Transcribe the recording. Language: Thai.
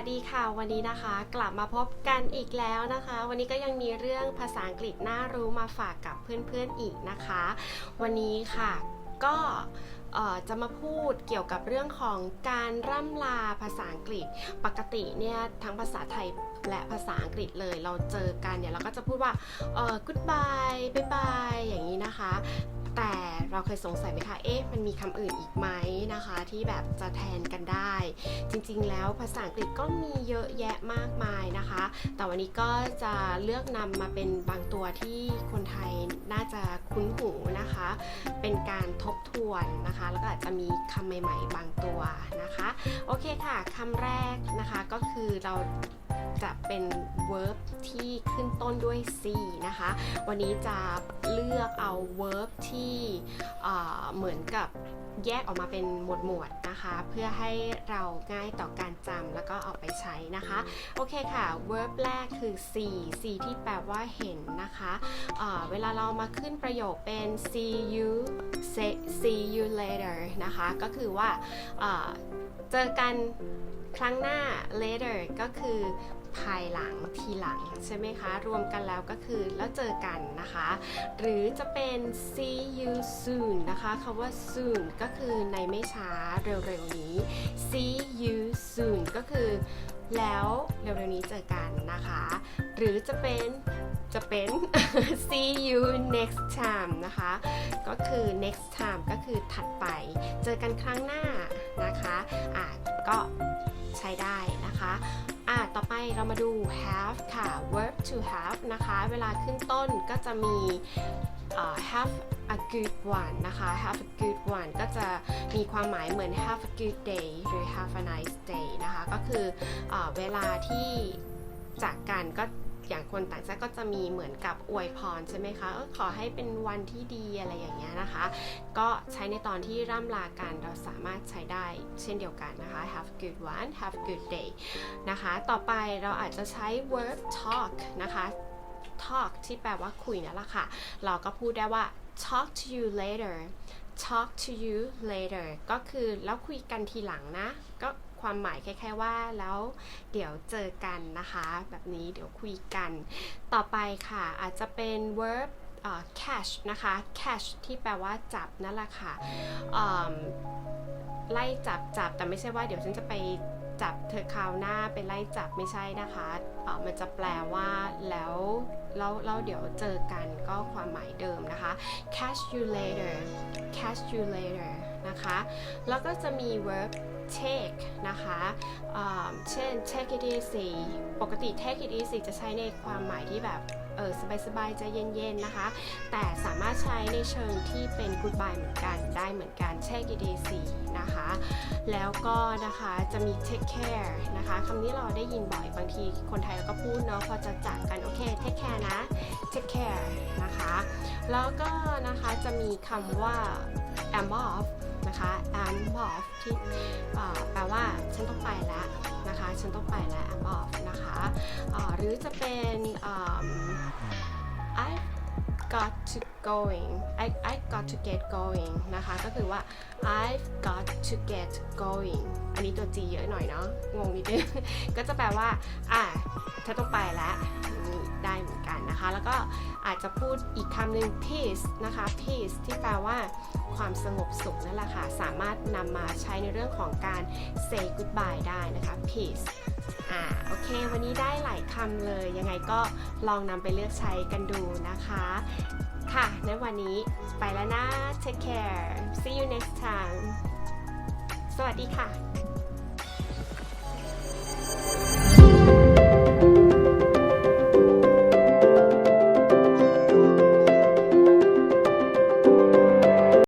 วัสดีค่ะ วันนี้นะคะกลับมาพบกันอีกแล้วนะคะ วันนี้ก็ยังมีเรื่องภาษาอังกฤษน่ารู้มาฝากกับเพื่อนๆอีกนะคะ วันนี้ค่ะก็จะมาพูดเกี่ยวกับเรื่องของการร่ำลาภาษาอังกฤษ ปกติเนี่ยทั้งภาษาไทยและภาษาอังกฤษเลยเราเจอกันเนี่ยเราก็จะพูดว่า goodbye bye bye อย่างนี้นะคะ แต่เราเคยสงสัยไหมคะ เอ๊ะ มันมีคำอื่นอีกไหมนะคะ ที่แบบจะแทนกันได้ จริงๆ แล้วภาษาอังกฤษก็มีเยอะแยะมากมายนะคะ แต่วันนี้ก็จะเลือกนำมาเป็นบางตัวที่คนไทยน่าจะคุ้นหูนะคะ เป็นการทบทวนนะคะ แล้วก็อาจจะมีคำใหม่ ๆ บางตัวนะคะ โอเคค่ะ คำแรกนะคะก็คือเรา จะเป็น verb ที่ขึ้นต้นด้วย c นะคะ วันนี้จะเลือกเอา verb ที่เอ่อเหมือนกับ แยกออกมาเป็นหมวดหมวดๆนะคะ เพื่อให้เราง่ายต่อการจำแล้วก็เอาไปใช้นะคะ โอเคค่ะ verb แรกคือ see see ที่แปลว่าเห็นนะคะเเวลาเรามาขึ้นประโยคเป็น see you say see you later นะคะ ก็คือว่าเอ่อเจอกันครั้งหน้า later ก็คือภายหลังทีหลังใช่ไหมคะ รวมกันแล้วก็คือแล้วเจอกันนะคะ หรือจะเป็น see you soon นะคะคำว่า soon ก็็คือในไม่ช้าเร็วๆนี้ see you soon ก็คือแล้วเร็วๆนี้เจอกันนะคะ หรือจะเป็นจะเป็น see you next time นะคะ ก็คือ next time ก็คือถัดไป เจอกันครั้งหน้านะคะอะก็ใช้ได้นะคะอะต่อไปเรามาดู have ค่ะ verb to have นะคะ เวลาขึ้นต้นก็จะมี have a good one นะคะ have a good one ก็จะมีความหมายเหมือน have a good day หรือ have a nice day นะคะ ก็คือเอเวลาที่จากกันก็อย่างคนต่างชาติก็จะมีเหมือนกับอวยพรใช่ไหมคะเออขอให้เป็นวันที่ดีอะไรอย่างเงี้ยนะคะ ก็ใช้ในตอนที่ร่ำลากันเราสามารถใช้ได้เช่นเดียวกันนะคะ have a good one have a good day นะคะ ต่อไปเราอาจจะใช้ verb talk นะคะ talk ที่แปลว่าคุยนั่นแหละค่ะ เราก็พูดได้ว่า talk to you later talk to you later ก็คือแล้วคุยกันทีหลังนะ ก็ความหมายแค่ๆว่าแล้วเดี๋ยวเจอกันนะคะ แบบนี้เดี๋ยวคุยกัน ต่อไปค่ะ อาจจะเป็น verb catch นะคะ catch ที่แปลว่าจับนั่นแหละค่ะไล่จับจับแต่ไม่ใช่ว่าเดี๋ยวฉันจะไป จับเธอคราวหน้าไปไล่จับไม่ใช่นะคะเออมันจะแปลว่าแล้วแล้วแล้วเดี๋ยวเจอกันก็ความหมายเดิมนะคะ catch you later catch you later นะคะ แล้วก็จะมี verb take นะคะอ่าเช่น take it easy ปกติ take it easy จะใช้ในความหมายที่แบบเออสบายๆใจเย็นๆนะคะ แต่สามารถใช้ในเชิงที่เป็น goodbye เหมือนกันได้เหมือนกัน take it easy นะคะ แล้วก็นะคะจะมี take care นะคะคำนี้เราได้ยินบ่อยบางทีคนไทยเราก็พูดเนาะพอจะจากกัน โอเค take care นะ take care นะคะ แล้วก็นะคะจะมีคำว่า am off นะคะ am off ที่แปลว่าฉันต้องไปแล้วนะคะ ฉันต้องไปแล้ว am off นะคะหรือจะเป็น I got to going I I got to get going นะคะ ก็คือว่า I've got to get going อันนี้ตัว G เยอะหน่อยเนาะ งงนิดนึง ก็จะแปลว่า อะเธอต้องไปแล้วนี่ได้เหมือนกันนะคะ แล้วก็ อาจจะพูดอีกคำหนึ่ง peace นะคะ peace ที่แปลว่าความสงบสุขนั่นแหละค่ะ สามารถนำมาใช้ในเรื่องของการ say goodbye ได้นะคะ peace อ่าโอเค วันนี้ได้หลายคำเลย ยังไงก็ลองนำไปเลือกใช้กันดูนะคะ ค่ะในวันนี้ไปแล้วนะ take care see you next time สวัสดีค่ะ